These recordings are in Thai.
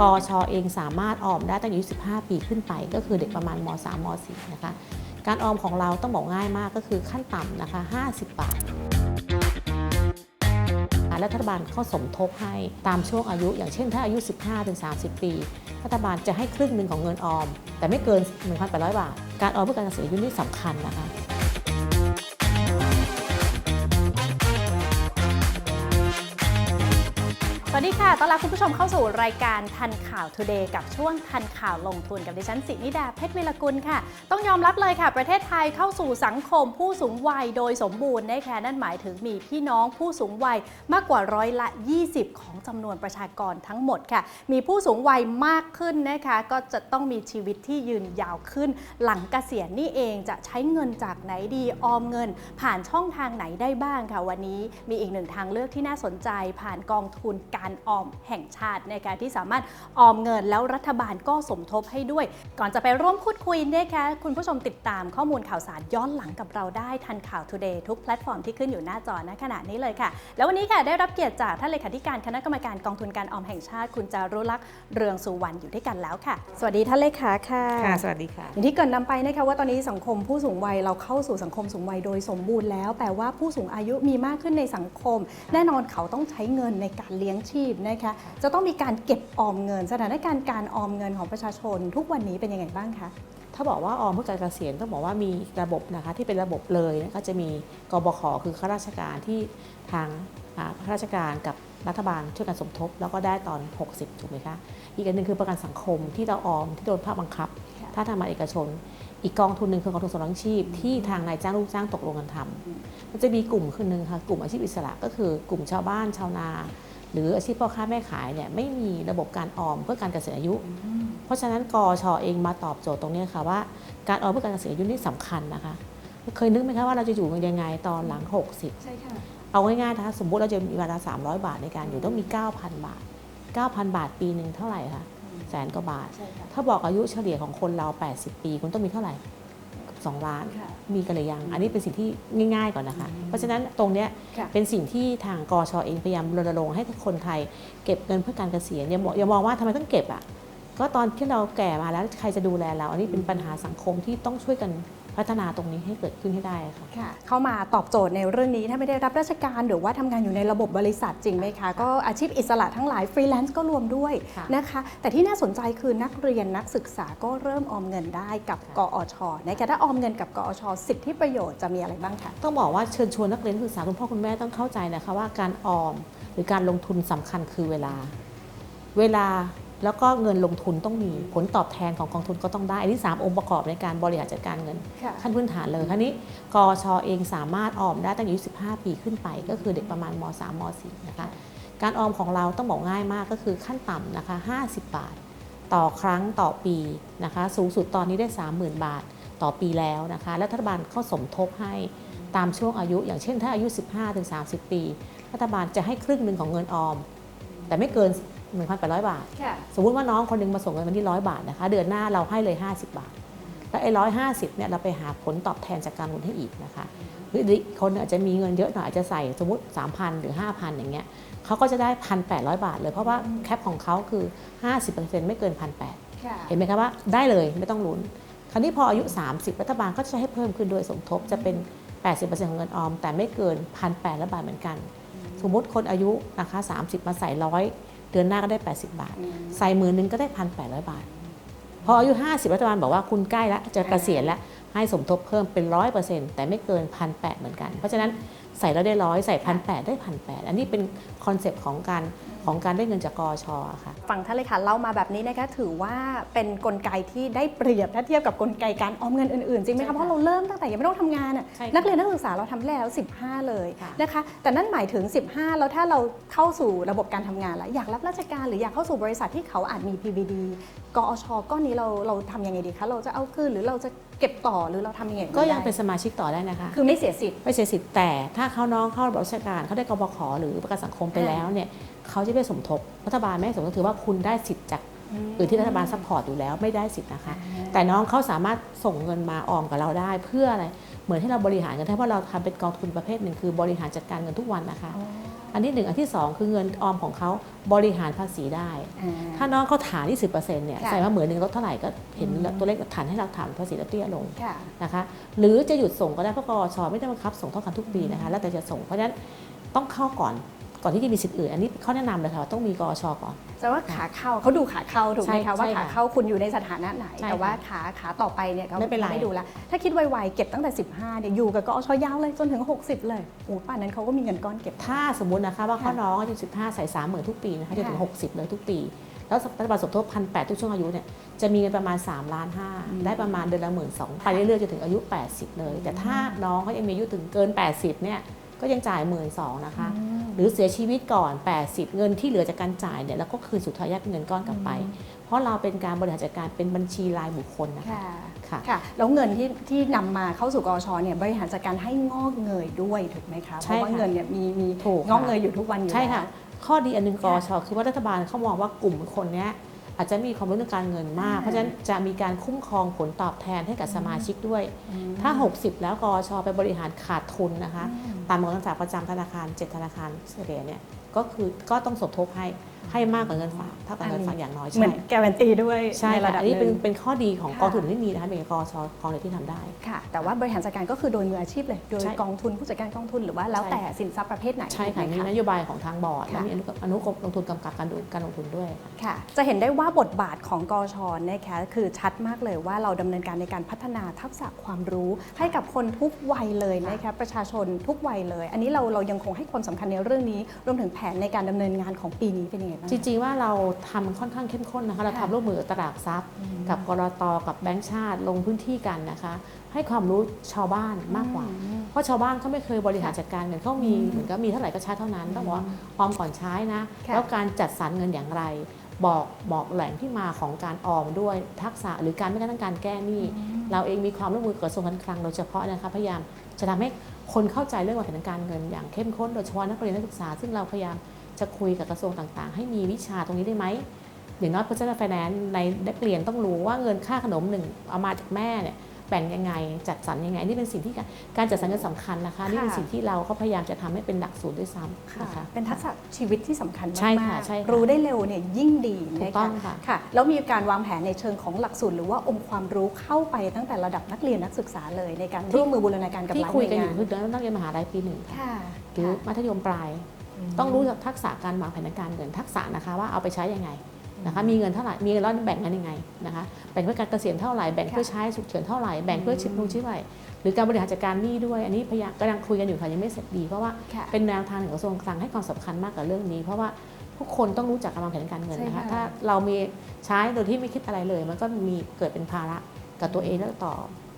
กอชอเองสามารถออมได้ตั้งแต่อายุ15 ปีขึ้นไป ก็คือเด็กประมาณม 3 ม 4 นะคะ การออมของเราต้องบอกง่ายมากก็คือขั้นต่ำนะคะ 50 บาทและรัฐบาลเขาสมทบให้ตามช่วงอายุ อย่างเช่นถ้าอายุ 15ถึง30 ปี รัฐบาลจะให้ครึ่งหนึ่งของเงินออม แต่ไม่เกิน 1,800 บาท การออมเพื่อการเกษียณอายุนี่สำคัญนะคะ วัสดีค่ะ ต้อนรับคุณผู้ชมเข้าสู่รายการทันข่าว Today กับช่วงทันข่าวลงทุนกับดิฉันสินิดาเพชรเวลกุลค่ะ ต้องยอมรับเลยค่ะ ประเทศไทยเข้าสู่สังคมผู้สูงวัยโดยสมบูรณ์นะคะนั่นหมายถึงมีพี่น้องผู้สูงวัยมากกว่าร้อยละ 20 ของจำนวนประชากรทั้งหมดค่ะ มีผู้สูงวัยมากขึ้นนะคะ ก็จะต้องมีชีวิตที่ยืนยาวขึ้น หลังเกษียณนี่เองจะใช้เงินจากไหนดีออมเงิน ผ่านช่องทางไหนได้บ้างค่ะวันนี้ มีอีกหนึ่งทางเลือกที่น่าสนใจผ่านกองทุนการออมแห่งชาติในการที่สามารถออมเงินแล้วรัฐบาลก็สมทบให้ด้วย ก่อนจะไปร่วมพูดคุยนะคะคุณผู้ชมติดตามข้อมูลข่าวสารย้อนหลังกับเราได้ทันข่าว Today ทุกแพลตฟอร์มที่ขึ้นอยู่หน้าจอณขณะนี้เลยค่ะ แล้ววันนี้ค่ะได้รับเกียรติจากท่านเลขาธิการคณะกรรมการกองทุนการออมแห่งชาติ คุณจารุลักษณ์เรืองสุวรรณอยู่ด้วยกันแล้วค่ะ สวัสดีท่านเลขาค่ะค่ะสวัสดีค่ะอย่างที่เกรินนำไปนะคะว่าตอนนี้สังคมผู้สูงวัยเราเข้าสู่สังคมสูงวัยโดยสมบูรณ์แล้วแปลว่าผู้สูงอายุมีมากขึ้นในสังคม แน่นอนเขาต้องใช้เงินในการเลี้ยงชีพนะคะจะต้องมีการเก็บออมเงิน สถานการณ์การออมเงินของประชาชน ทุกวันนี้เป็นยังไงบ้างคะ ถ้าบอกว่าออมเพื่อการเกษียณต้องบอกว่ามีระบบนะคะที่เป็นระบบเลยก็จะมีกบขคือข้าราชการที่ทางข้าราชการกับรัฐบาลช่วยกันสมทบ แล้วก็ได้ตอน 60 ถูกไหมคะ อีกอันหนึ่งคือประกันสังคมที่เราออมที่โดนภาคบังคับ ถ้าทางมาเอกชน อีกกองทุนหนึ่งคือกองทุนสำรองชีพที่ทางนายจ้างลูกจ้างตกลงกันทำมันจะมีกลุ่มคือหนึ่งค่ะกลุ่มอาชีพอิสระก็คือกลุ่มชาวบ้านชาวนา หรืออาชีพพ่อค้าแม่ขายเนี่ยไม่มีระบบการออมเพื่อการเกษียณอายุ เพราะฉะนั้นกอชอเองมาตอบโจทย์ตรงเนี้ยค่ะว่าการออมเพื่อการเกษียณอายุนี่สำคัญนะคะ เคยนึกไหมคะว่าเราจะอยู่กันยังไงตอนหลัง 60 ใช่ค่ะ เอาง่ายๆนะคะสมมุติเราจะมีเวลา300 บาทในการอยู่ต้องมี 9,000 บาท 9,000 บาทปีหนึ่งเท่าไหร่คะแสนกว่าบาทใช่ค่ะถ้าบอกอายุเฉลี่ยของคนเรา 80 ปี คุณต้องมีเท่าไหร่ 2 ล้านค่ะมีกันหรือยัง อันนี้เป็นสิ่งที่ง่าย ๆก่อนนะคะ เพราะฉะนั้นตรงเนี้ยค่ะเป็นสิ่งที่ทางกอชอเองพยายามรณรงค์ให้คนไทยเก็บเงินเพื่อการเกษียณอย่ามองอย่ามองว่าทำไมต้องเก็บอะก็ตอนที่เราแก่มาแล้วใครจะดูแลเรา อันนี้เป็นปัญหาสังคมที่ต้องช่วยกัน พัฒนาตรงนี้ให้เกิดขึ้นให้ได้ค่ะค่ะ เข้ามาตอบโจทย์ในเรื่องนี้ถ้าไม่ได้รับราชการหรือว่าทำงานอยู่ในระบบบริษัทจริงไหมคะ ก็อาชีพอิสระทั้งหลายฟรีแลนซ์ก็รวมด้วยค่ะนะคะ แต่ที่น่าสนใจคือนักเรียนนักศึกษาก็เริ่มออมเงินได้กับกอชนะคะถ้าออมเงินกับกอชสิทธิประโยชน์จะมีอะไรบ้างคะต้องบอกว่าเชิญชวนนักเรียนนักศึกษาคุณพ่อคุณแม่ต้องเข้าใจนะคะว่าการออมหรือการลงทุนสำคัญคือเวลา เวลา แล้วก็เงินลงทุนต้องมีผลตอบแทนของกองทุนก็ต้องได้ อันที่สามองค์ประกอบในการบริหารจัดการเงินค่ะขั้นพื้นฐานเลยคราวนี้กอชอเองสามารถออมได้ตั้งแต่อายุ15 ปีขึ้นไป ก็คือเด็กประมาณม 3 ม 4 นะคะ การออมของเราต้องบอกง่ายมากก็คือขั้นต่ำนะคะ 50 บาท ต่อครั้งต่อปีนะคะ สูงสุดตอนนี้ได้ 30,000 บาทต่อปีแล้วนะคะ และรัฐบาลเขาสมทบให้ตามช่วงอายุ อย่างเช่น ถ้าอายุ 15ถึง30 ปี รัฐบาลจะให้ครึ่งหนึ่งของเงินออม แต่ไม่เกิน 1,800 บาทค่ะสมมุติว่าน้องคนหนึงมาส่งเงินวันที่ร้อยบาทนะคะ เดือนหน้าเราให้เลย 50 บาท แล้วไอ้ร้อยห้าสิบเนี่ยเราไปหาผลตอบแทนจากการลงทุนให้อีกนะคะหรืออีกคนอาจจะมีเงินเยอะหน่อยอาจจะใส่สมมติ 3,000 หรือ 5,000 อย่างเงี้ยเขาก็จะได้ 1,800 บาทเลย เพราะว่าแคปของเขาคือ 50%ไม่เกิน 1,800ค่ะเห็นไหมคะว่าได้เลยไม่ต้องลุ้น คราวนี้พออายุ 30 รัฐบาลก็จะให้เพิ่มขึ้นโดยสมทบจะเป็น 80%ของเงินออม แต่ไม่เกิน 1,800 บาทเหมือนกัน สมมติคนอายุนะคะ30 มาใส่ร้อย เดือนหน้าก็ได้ 80 บาท ใส่หมือนึงก็ได้1,800บาท พออายุ 50 รัฐบาลบอกว่าคุณใกล้แล้วจะเกษียณแล้วให้สมทบเพิ่มเป็น100%แต่ไม่เกิน1,800เหมือนกัน เพราะฉะนั้นใส่แล้วได้ร้อยใส่1,800ได้1,800อันนี้เป็นคอนเซปต์ของการ ของการได้เงินจากกอชอะค่ะฟังท่านเลยค่ะเล่ามาแบบนี้นะคะถือว่าเป็นกลไกที่ได้เปรียบถ้าเทียบกับกลไกการออมเงินอื่นๆจริงไหมใช่คะค่ะเพราะเราเริ่มตั้งแต่ยังไม่ต้องทำงานอะใช่ค่ะนักเรียนนักศึกษาเราทำได้แล้ว 15 เลยค่ะนะคะแต่นั่นหมายถึง 15 แล้วถ้าเราเข้าสู่ระบบการทำงานแล้วอยากรับราชการหรืออยากเข้าสู่บริษัทที่เขาอาจมี PBD กอช ก้อนนี้เราเราทำยังไงดีคะเราจะเอาคืนหรือเราจะเก็บต่อหรือเราทำยังไงก็ยังได้เป็นสมาชิกต่อได้นะคะคือไม่เสียสิทธิ์ไม่เสียสิทธิ์แต่ถ้าเขาน้องเข้าระบบราชการเขาได้กบขหรือประกันสังคมไปอ่าแล้วเนี่ยเขาจะไม่สมทบรัฐบาลไม่ให้สมทบถือว่าคุณได้สิทธิ์จากอื่นที่รัฐบาลซัพพอร์ตอยู่แล้วไม่ได้สิทธิ์นะคะ แต่น้องเขาสามารถส่งเงินมาออมกับเราได้เพื่ออะไรเหมือนให้เราบริหารกันได้เพราะเราทำเป็นกองทุนประเภทหนึ่งคือบริหารจัดการเงินทุกวันนะคะ อ๋ออันที่หนึ่งอันที่สองคือเงินออมของเขาบริหารภาษีได้อ่าถ้าน้องเขาฐานที่สิบเปอร์เซ็นต์เนี่ยค่ะใส่มาหมื่นหนึ่งลดเท่าไหร่ก็เห็นอืมตัวเลขฐานให้เราฐานภาษีเราเตี้ยลงค่ะนะคะ หรือจะหยุดส่งก็ได้เพราะกอชไม่ได้บังคับส่งเท่ากันทุกปีนะคะ แล้วแต่จะส่งเพราะฉะนั้นต้องเข้าก่อน ก่อนที่จะมีสิทธิ์อื่น อันนี้เขาแนะนำเลยค่ะว่าต้องมีกอชก่อน แต่ว่าขาเข้าเขาดูขาเข้าถูกไหมใช่คะว่าใช่ขาค่ะเข้าคุณอยู่ในสถานะไหน ใช่แต่ว่าค่ะขาขาต่อไปเนี่ยเขาไม่เป็นไร ดูแล้วถ้าคิดไวๆเก็บตั้งแต่ 15เนี่ยอยู่กับกอชยาวเลยจนถึง 60 เลยโอ้ป่านนั้นเขาก็มีเงินก้อนเก็บ ถ้าสมมุตินะคะว่าค่ะข้อน้องอายุ15 ใส่3 0,000 ทุกปีนะคะจนถึง ค่ะ 60 เลยทุกปี แล้วรัฐบาลสมทบพันแทุกช่วงอายุเนี่ยจะมีเงินประมาณ3ล้านห้าอืมได้ประมาณเดือนละหมื่นสองไปเรื่อยๆจนถึงอายุ 80 เลย แต่ถ้าน้องเขายังมีอายุถึงเกิน 80 เนี่ย ก็ยังจ่ายหมื่นสองนะคะอืมหรือเสียชีวิตก่อน 80 เงินที่เหลือจากการจ่ายเนี่ยแล้วก็คืนสุดท้ายเงินก้อนกลับไป เพราะเราเป็นการบริหารจัดการเป็นบัญชีรายบุคคลนะคะค่ะค่ะค่ะแล้วเงินที่ที่นำมาเข้าสู่กอชเนี่ยบริหารจัดการให้งอกเงยด้วยถูกไหมคะเพใช่ราะว่าค่ะเงินเนี่ยมีมีถูกงอกค่ะเงยอยู่ทุกวันอยู่ใช่ค่ะแล้วข้อดีอันหนึงกค่ะชคือว่ารัฐบาลเขามองว่ากลุ่มคนเนี้ย อาจจะมีความรู้เรื่องการเงินมากอ่าเพราะฉะนั้นจะมีการคุ้มครองผลตอบแทนให้กับสมาชิกด้วยอืมถ้า 60 แล้วกชไปบริหารขาดทุนนะคะอืมตามกำหนดจากประจำธนาคาร 7 ธนาคารเฉลี่ยเนี่ยก็คือก็ต้องสมทบให้ ให้มากกว่าเงินฝากเท่ากับเงินฝากอย่างน้อยเหมืใช่อนการันตีด้วยใช่ในค่ะระดับอันนี้เป็นหงเป็นข้อดีของค่ะ กองทุนที่มีนะคะเป็นกชกองเดียวที่ทำได้ ค่ะ แต่ว่าบริหารจัดการก็คือโดยมืออาชีพเลย โดยใช่กองทุนผู้จัดการกองทุนหรือว่าแล้วใช่ แต่สินทรัพย์ประเภทไหนใช่ค่ะถูกไหมมีนโยบายของทางบอร์ดและค่ะมีอนุอนุกรมลงทุนกำกับการดูการลงทุนด้วยค่ะ ค่ะ จะเห็นได้ว่าบทบาทของกอชนะคะคือชัดมากเลยว่าเราดำเนินการในการพัฒนาทักษะความรู้ ให้กับคนทุกวัยเลยนะคะประชาชนทุกวัยเลย อันนี้เราเรายังคงให้ความสำคัญในเรื่องนี้รวมถึงแผนในการดำเนินงานของปีนี้เป็นยังไงบ้างจริงๆว่าเราทำค่อนข้างเข้มข้นนะคะ เราค่ะทำร่วมมือกับตลาดทรัพย์ กับกรตกับแบงก์ชาติลงพื้นที่กันนะคะ ให้ความรู้ชาวบ้านมากกว่าอืมเพราะชาวบ้านเขาไม่เคยบริหารค่ะจัดการเงินเขามีอืมเหมือนกับมีเท่าไหร่ก็ใช้เท่านั้นต้องบอกว่าออมก่อนใช้นะค่ะแล้วการจัดสรรเงินอย่างไรบอกบอกแหล่งที่มาของการออมด้วยทักษะหรือการไม่กระทั่งการแก้หนี้เราเองมีความร่วมมือกับกระทรวงการคลังโดยเฉพาะนะคะพยายามจะทำให้คนเข้าใจเรื่องวางแผนการเงินอย่างเข้มข้นโดยเฉพาะนักเรียนนักศึกษา ซึ่งเราพยายาม จะคุยกับกระทรวงต่างๆ ให้มีวิชาตรงนี้ได้ไหมอย่างน้อย personal finance ในนักเรียนต้องรู้ว่าเงินค่าขนมหนึ่งเอามาจากแม่เนี่ยแบ่งยังไงจัดสรรยังไง นี่เป็นสิ่งที่การการจัดสรรเงินสำคัญนะคะ นี่เป็นสิ่งที่เราก็พยายามจะทำให้เป็นหลักสูตรด้วยซ้ำค่ะนะคะเป็นทักษะชีวิตที่สำคัญใช่มาค่ะกใช่ค่ะๆรู้ได้เร็วเนี่ยยิ่งดีถูนะกต้คะองค่ะค่ะแล้วมีการวางแผนในเชิงของหลักสูตร หรือว่าองค์ความรู้เข้าไปตั้งแต่ระดับนักเรียนนักศึกษาเลยในการร่วมมือบูรณาการกับที่หลายหคุน่ยวยกันองานยู่คือนักเรียนมหาลัยปีหนึ่งค่ะค่ะหรือค่ะมัธยมปลาย ต้องรู้ทักษะการวางแผนการเงินทักษะนะคะว่าเอาไปใช้ยังไงนะคะมีเงินเท่าไหร่มีเงินแล้วแบ่งกันยังไงนะคะแบ่งเพื่อการเกษียณเท่าไหร่แบ่งเพื่อใช้ฉุกเฉินเท่าไหร่แบ่งเพื่อชิปนูชิบไหร่หรือการบริหารจัดการหนี้ด้วย อันนี้พยายามกำลังคุยกันอยู่ค่ะยังไม่เสร็จดี เพราะว่าค่ะเป็นแนวทางของกระทรวงคลังให้ความสำคัญมากกับเรื่องนี้ เพราะว่าทุกคนต้องรู้จักการวางแผนการเงินนะใช่คะค่ะถ้าเรามีใช้โดยที่ไม่คิดอะไรเลย มันก็มีเกิดเป็นภาระกับตัวเองและต่อ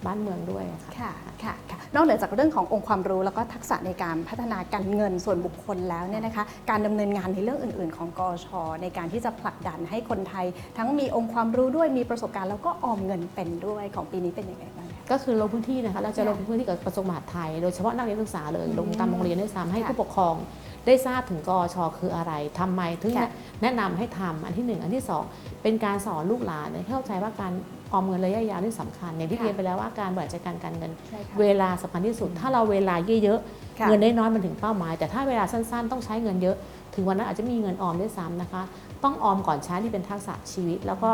บ้านเมืองด้วยค่ะค่ะค่ะค่ะ นอกเหนือจากเรื่องขององค์ความรู้แล้วก็ทักษะในการพัฒนาการเงินส่วนบุคคลแล้วเนี่ยนะคะการดำเนินงานในเรื่องอื่น ๆ ของกอชในการที่จะผลักดันให้คนไทย ทั้งมีองค์ความรู้ด้วยมีประสบการณ์แล้วก็ออมเงินเป็นด้วยของปีนี้เป็นยังไงบ้างคะก็คือลงพื้นที่นะคะเราจะค่ะลงพื้นที่กับกระทรวงมหาดไทย โดยเฉพาะนักเรียนนักศึกษาเลยอืมลงตามโรงเรียนด้วยซ้ำให้ค่ะผู้ปกครองได้ทราบถึงกอชคืออะไรทำไมถึงค่ะแนะนำให้ทำอันที่หนึ่งอันที่สองเป็นการสอนลูกหลานให้เข้าใจว่าการ ออมเงินระยะยาวนี่สำคัญอย่างที่ค่ะเรียนไปแล้วว่าการบริหารจัดการการเงินใช่ค่ะเวลาสำคัญที่สุด ถ้าเราเวลาเยอะค่ะๆเงินได้น้อยมันถึงเป้าหมาย แต่ถ้าเวลาสั้นๆ ต้องใช้เงินเยอะ ถึงวันนั้นอาจจะมีเงินออมด้วยซ้ำนะคะ ต้องออมก่อนใช้ที่เป็นทักษะชีวิต แล้วก็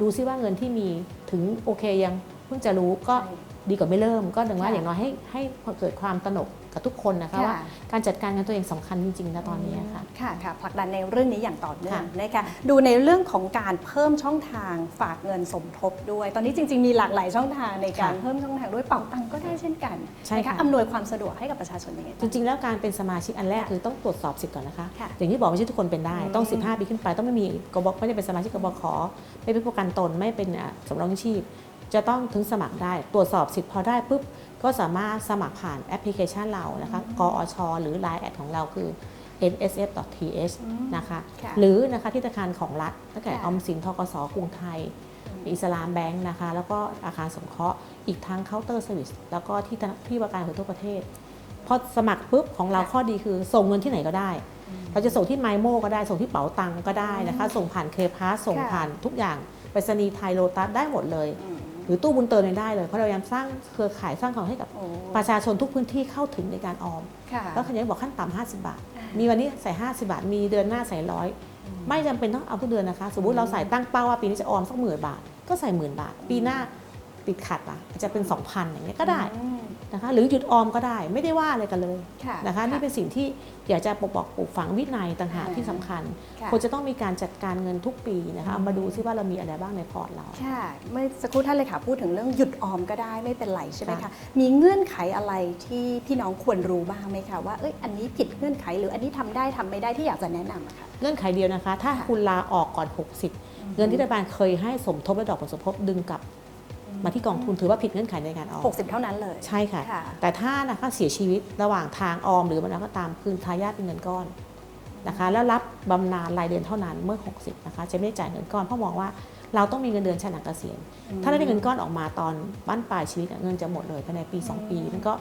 ดูซิว่าเงินที่มีถึงโอเคยังเพิ่งจะรู้ก็ใช่ดีกว่าไม่เริ่ม ก็ถึงว่าค่ะอย่างน้อยให้ให้เกิดความตระหนก กับทุกคนนะคะค่ะว่าการจัดการเงินตัวเองสำคัญจริงๆนะตอนนี้ค่ะค่ะค่ะผลักดันในเรื่องนี้อย่างต่อเนื่องค่ะนะคะดูในเรื่องของการเพิ่มช่องทางฝากเงินสมทบด้วย ตอนนี้จริง ๆ มีหลากหลายช่องทางในการเพิ่มช่องทางด้วยเป๋าตังค์ก็ได้เช่นกันใช่นะคะค่ะอำนวยความสะดวกให้กับประชาชนยังไงจบ้างริง ๆ แล้วการเป็นสมาชิกอันแรกค่ะคือต้องตรวจสอบสิทธิ์ก่อนนะคะค่ะอย่างที่บอกไม่ใช่ทุกคนเป็นได้ต้องอืม15 ปีขึ้นไปต้องไม่มีกบไม่ได้เป็นสมาชิกกบขไม่เป็นประกันตนไม่เป็นอะสำรองเลี้ยงชีพจะต้องถึงสมัครได้ตรวจสอบสิทธิ์พอได้ปุ๊บ ก็สามารถสมัครผ่านแอปพลิเคชันเรานะคะกอชหรือ Line แอดของเราคือ nsf.th นะคะค่ะหรือนะคะที่ธนาคารของรัฐตั้งแต่ค่ะออมสินทกสกรุงไทย อิสลามแบงค์นะคะ แล้วก็อาคารสงเคราะห์อีกทั้งเคาน์เตอร์เซอร์วิสแล้วก็ที่ธนาที่ว่าการของทั่วประเทศ พอสมัครปุ๊บของเราค่ะข้อดีคือส่งเงินที่ไหนก็ได้ เราจะส่งที่ไมโมก็ได้ ส่งที่เป๋าตังก็ได้นะคะ ส่งผ่านเคพาสส่งค่ะผ่านทุกอย่างไปรษณีย์ไทยโลตัสได้หมดเลย อืมห รือตู้บุญเติมยังได้เลย เพราะเรายังสร้างเครือข่ายสร้างความให้กับโอ้ประชาชนทุกพื้นที่เข้าถึงในการออมค่ะแล้วขยันบอกขั้นต่ำ50 บาทอ่ามีวันนี้ใส่ 50 บาท มีเดือนหน้าใส่ร้อยไม่จำเป็นต้องเอาทุกเดือนนะคะ สมมติเราใส่ตั้งเป้าว่าปีนี้จะออมสักหมื่นบาท ก็ใส่หมื่นบาท ปีหน้าติดขัดอะอาจจะเป็น 2,000อย่างเงี้ยก็ได้อืม นะคะหรือหยุดออมก็ได้ไม่ได้ว่าอะไรกันเลยค่ะนะคะนี่เป็นสิ่งที่อยากจะปกบอกปลูกฝังวินัยต่างหากที่สำคัญค่ะควรจะต้องมีการจัดการเงินทุกปีนะคะเอามาดูซิว่าเรามีอะไรบ้างในพอร์ตเราค่ะเมื่อสักครู่ท่านเลยค่ะพูดถึงเรื่องหยุดออมก็ได้ไม่เป็นไรใช่ไหมคะค่ะมีเงื่อนไขอะไรที่พี่น้องควรรู้บ้างไหมคะว่าเอ้ยอันนี้ผิดเงื่อนไขหรืออันนี้ทำได้ทำไม่ได้ที่อยากจะแนะนำอะค่ะเงื่อนไขเดียวนะคะ ถ้าค่ะคุณลาออกก่อน 60 เงินที่รัฐบาลเคยให้สมทบและดอกผลสมทบดึงกลับ มาที่กองทุนถือว่าผิดเงื่อนไขในการออม60 เท่านั้นเลยใช่ค่ะ ค่ะ แต่ถ้านะคะเสียชีวิตระหว่างทางออมหรือมันก็ตามคืนทายาทเป็นเงินก้อนนะคะแล้วรับบำนาญรายเดือนเท่านั้นเมื่อ 60นะคะจะไม่ได้จ่ายเงินก้อนเพราะมองว่าเราต้องมีเงินเดือนชนะเกษียณถ้าได้เงินก้อนออกมาตอนบ้านปลายชีวิตอะเงินจะหมดเลยภายในปี 2 ปีมันก็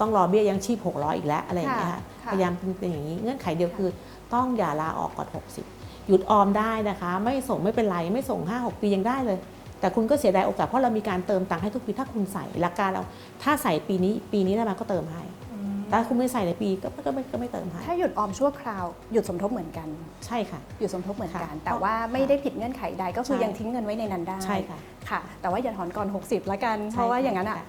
ต้องรอเบี้ยยังชีพ 600 อีกแล้วอะไรอย่างเงี้ยค่ะค่ะ พยายามเป็นอย่างนี้เงื่อนไขเดียวคือ ต้องอย่าลาออกก่อน60 หยุดออมได้นะคะ ไม่ส่งไม่เป็นไรไม่ส่ง 5-6 ปียังได้เลย แต่คุณก็เสียดายโอกาสเพราะเรามีการเติมตังค์ให้ทุกปีถ้าคุณใส่หลักการเรา ถ้าใส่ปีนี้ปีนี้ได้มาก็เติมให้แต่ถ้าคุณไม่ใส่ในปีก็ก็ไม่ก็ไม่เติมให้ถ้าหยุดออมชั่วคราวหยุดสมทบเหมือนกัน ใช่ค่ะหยุดสมทบเหมือนกันค่ะแต่ว่าไม่ได้ผิดเงื่อนไขใดก็คือใช่ยังทิ้งเงินไว้ในนั้นได้ใช่ค่ะค่ะ แต่ว่าอย่าถอนก่อน 60ละกันใช่เพราะว่าอย่างนั้นอะค่ะ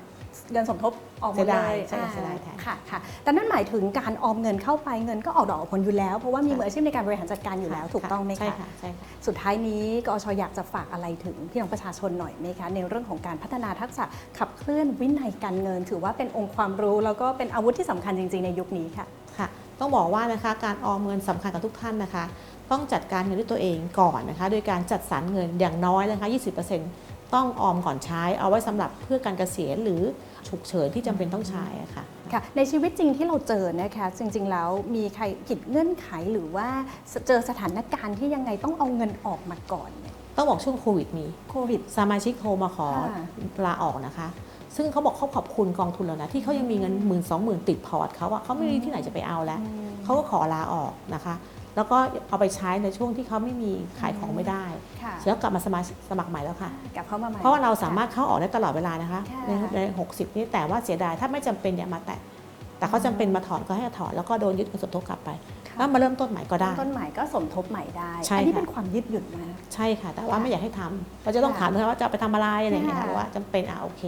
เงินสมทบ ออกหมดเสียเลดายยใช่อ่เสียดายแทนค่ะค่ะแต่นั่นหมายถึงการออมเงินเข้าไปเงินก็ออกดอกออกผลอยู่แล้ว เพราะว่ามีค่ะมืออาชีพในการบริหารจัดการอยู่แล้วถูกต้องไหมใช่คะค่ะใช่ค่ะสุดท้ายนี้กอชอยากจะฝากอะไรถึงพี่น้องประชาชนหน่อยไหมคะในเรื่องของการพัฒนาทักษะขับเคลื่อนวินัยการเงิน ถือว่าเป็นองค์ความรู้ แล้วก็เป็นอาวุธที่สำคัญจริง ๆในยุคนี้ค่ะค่ะ ต้องบอกว่านะคะการออมเงินสำคัญกับทุกท่านนะคะ ต้องจัดการเงินด้วยตัวเองก่อนนะคะ โดยการจัดสรรเงินอย่างน้อยนะคะ 20% ต้องออมก่อนใช้ เอาไว้สำหรับเพื่อการเกษียณหรือฉุกเฉินที่จำเป็นต้องใช้อะค่ะค่ะ ในชีวิตจริงที่เราเจอนะคะจริง ๆ แล้วมีใครผิดเงื่อนไขหรือว่าเจอสถานการณ์ที่ยังไงต้องเอาเงินออกมาก่อนเนี่ยต้องบอกช่วงโควิดมีโควิดสมาชิกโทรมาขอค่ะลาออกนะคะ ซึ่งเขาบอกเขาขอบคุณกองทุนแล้วนะที่เขายังมีเงินหมื่นสองหมื่นติดพอร์ตเขาอะเขาไม่มีที่ไหนจะไปเอาแล้วเขาก็ขอลาออกนะคะ แล้วก็เอาไปใช้ในช่วงที่เขาไม่มีขายของไม่ได้ค่ะ แล้วกลับมาสมัครสมัครใหม่แล้วค่ะ กลับเข้ามาใหม่ เพราะว่าเราสามารถเข้าออกได้ตลอดเวลานะคะค่ะ ในในหกสิบนี่แต่ว่าเสียดายถ้าไม่จำเป็นอย่ามาแตะแต่เขาจำเป็นมาถอนก็ให้ถอนแล้วก็โดนยึดเงินสมทบกลับไปค่ะแล้วมาเริ่มต้นใหม่ก็ได้ ต้นใหม่ก็สมทบใหม่ได้ ใช่อันี้ค่ะ เป็นความยืดหยุ่นมาก ใช่ค่ะ แต่ว่าไม่อยากให้ทำเราจะต้องค่ะถามเลยว่าจะเอาไปทำอะไรอะไรอย่างเงี้ยค่ะค่ะ ว่าจำเป็นอะโอเค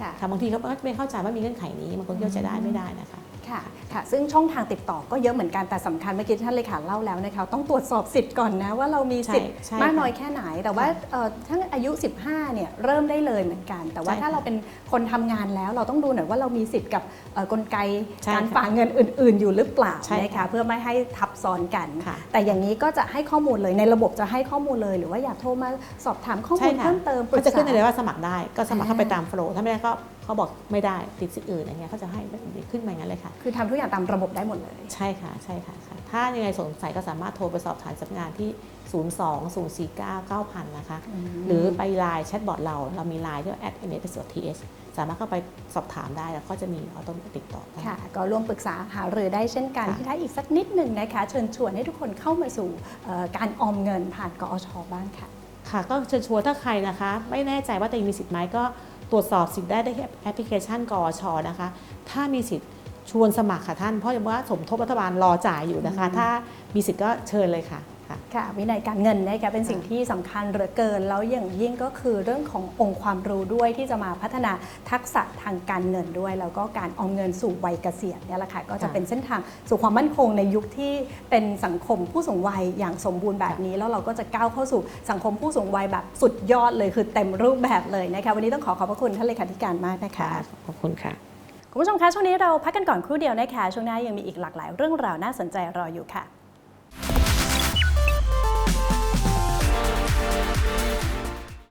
ค่ะ ค่ะบางทีเขาก็ไม่เข้าใจว่ามีเงื่อนไขนี้บางคนก็จะได้ไม่ได้นะคะ ค่ะค่ะ ซึ่งช่องทางติดต่อก็เยอะเหมือนกันแต่สำคัญเมื่อกี้ท่านเลขาเล่าแล้วนะคะต้องตรวจสอบสิทธิ์ก่อนนะว่าเรามีสิทธิ์ใช่ใช่มากน้อยค่ะแค่ไหน แต่ว่าค่ะเอ่อทั้งอายุ 15เนี่ยเริ่มได้เลยเหมือนกัน แต่ว่าใช่ค่ะถ้าเราเป็นคนทำงานแล้วเราต้องดูหน่อยว่าเรามีสิทธิ์กับเอ่อกลไกใช่การค่ะฝากเงินอื่น ๆ อยู่หรือเปล่าใช่นะค่ะคะเพื่อไม่ให้ทับซ้อนกันค่ะแต่อย่างนี้ก็จะให้ข้อมูลเลยในระบบจะให้ข้อมูลเลย หรือว่าอยากโทรมาสอบถามข้อมูใช่ลค่ะเพิ่มเติมปรึเขากจะษาขึ้นเลยว่าสมัครได้ก็สมัครเข้าไปอ่าตามโฟล์ถ้าไม่ได้ก็ เขาบอกไม่ได้ติดสิทธิ์อื่นอย่างเงี้ยเขาจะให้ขึ้นมาอย่างนั้นเลยค่ะ คือทำทุกอย่างตามระบบได้หมดเลย ใช่ค่ะใช่ค่ะค่ะถ้ายังไงสงสัยก็สามารถโทรไปสอบถามสำนักงานที่ 0 2 0 4 9 9 0 0นะคะ หรือไปไลน์แชทบอทเราเรามีไลน์ด้วย at n s t s สามารถเข้าไปสอบถามได้แล้วก็จะมีออโต้ติดต่อได้ค่ะ ก็ร่วมปรึกษาหารือได้เช่นกันค่ะที่ท้ายอีกสักนิดหนึ่งนะคะ เชิญชวนให้ทุกคนเข้ามาสู่เอ่อการออมเงินผ่านกอชบ้างค่ะ ค่ะ ก็เชิญชวนถ้าใครนะคะ ไม่แน่ใจว่าตัวเองมีสิทธิ์ไหมก็ ตรวจสอบสิทธิ์ได้ที่แอปพลิเคชันกอชนะคะ ถ้ามีสิทธิ์ชวนสมัครค่ะท่าน เพราะว่าสมทบรัฐบาลรอจ่ายอยู่นะคะอืมถ้ามีสิทธิ์ก็เชิญเลยค่ะ ค่ะค่ะวินัยการเงินนะคะเป็นสิ่งที่สำคัญเหลือเกิน แล้วอย่างยิ่งก็คือเรื่องขององค์ความรู้ด้วยที่จะมาพัฒนาทักษะทางการเงินด้วย แล้วก็การออมเงินสู่วัยเกษียณเนี่ยแหละค่ะก็จะค่ะเป็นเส้นทางสู่ความมั่นคงในยุคที่เป็นสังคมผู้สูงวัยอย่างสมบูรณ์แบบนี้ แล้วเราก็จะก้าวเข้าสู่สังคมผู้สูงวัยแบบสุดยอดเลยคือเต็มรูปแบบเลยนะคะวันนี้ต้องขอขอบพระคุณท่านเลขาธิการมากนะคะขอบคุณค่ะคุณผู้ชมคะช่วงนี้เราพักกันก่อนครู่เดียวนะคะช่วงหน้ายังมีอีกหลากหลายเรื่องราวน่าสนใจรออยู่ค่ะ